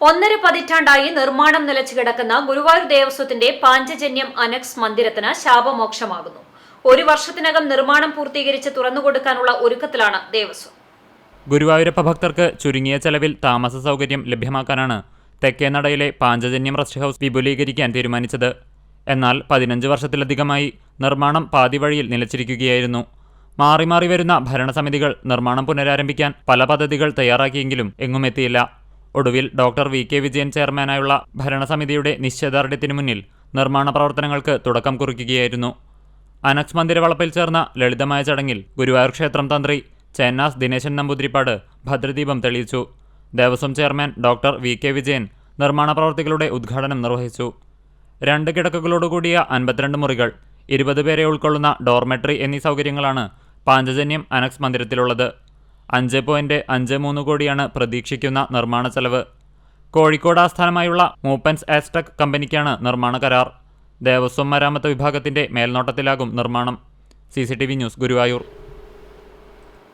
ഒന്നര പതിറ്റാണ്ടായി നിർമ്മാണം നിലച്ചു കിടക്കുന്ന ഗുരുവായൂർ ദേവസ്വത്തിന്റെ പാഞ്ചജന്യം അനക്സ് മന്ദിരത്തിന് ശാപമോക്ഷമാകുന്നു. ഒരു വർഷത്തിനകം നിർമ്മാണം പൂർത്തീകരിച്ച് തുറന്നുകൊടുക്കാനുള്ള ഒരുക്കത്തിലാണ് ദേവസ്വം. ഗുരുവായൂരപ്പ ഭക്തർക്ക് ചുരുങ്ങിയ ചെലവിൽ താമസ സൗകര്യം ലഭ്യമാക്കാനാണ് തെക്കേനടയിലെ പാഞ്ചജന്യം റെസ്റ്റ് ഹൗസ് വിപുലീകരിക്കാൻ തീരുമാനിച്ചത്. എന്നാൽ പതിനഞ്ച് വർഷത്തിലധികമായി നിർമ്മാണം പാതിവഴിയിൽ നിലച്ചിരിക്കുകയായിരുന്നു. മാറി മാറി വരുന്ന ഭരണസമിതികൾ നിർമ്മാണം പുനരാരംഭിക്കാൻ പല പദ്ധതികൾ തയ്യാറാക്കിയെങ്കിലും എങ്ങും എത്തിയില്ല. ഒടുവിൽ ഡോക്ടർ വി കെ വിജയൻ ചെയർമാനായുള്ള ഭരണസമിതിയുടെ നിശ്ചയദാർഢ്യത്തിനു മുന്നിൽ നിർമ്മാണ പ്രവർത്തനങ്ങൾക്ക് തുടക്കം കുറിക്കുകയായിരുന്നു. അനക്സ് മന്ദിര വളപ്പിൽ ചേർന്ന ലളിതമായ ചടങ്ങിൽ ഗുരുവായൂർ ക്ഷേത്രം തന്ത്രി ചേന്നാസ് ദിനേശൻ നമ്പൂതിരിപ്പാട് ഭദ്രദീപം തെളിയിച്ചു. Devaswom chairman doctor V K Vijayan നിർമ്മാണ പ്രവർത്തികളുടെ ഉദ്ഘാടനം നിർവഹിച്ചു. രണ്ട് കിടക്കുകളോടുകൂടിയ അൻപത്തിരണ്ട് മുറികൾ ഇരുപത് പേരെ ഉൾക്കൊള്ളുന്ന ഡോർമെട്രി എന്നീ സൗകര്യങ്ങളാണ് പാഞ്ചജന്യം അനക്സ് മന്ദിരത്തിലുള്ളത്. അഞ്ച് പോയിന്റ് അഞ്ച് മൂന്ന് കോടിയാണ് പ്രതീക്ഷിക്കുന്ന നിർമ്മാണ ചെലവ്. കോഴിക്കോട് ആസ്ഥാനമായുള്ള മൂപ്പൻസ് ആസ്ടെക് കമ്പനിക്കാണ് നിർമ്മാണ കരാർ. ദേവസ്വം മരാമത്ത് വിഭാഗത്തിന്റെ മേൽനോട്ടത്തിലാകും നിർമ്മാണം. C news Guruvayur.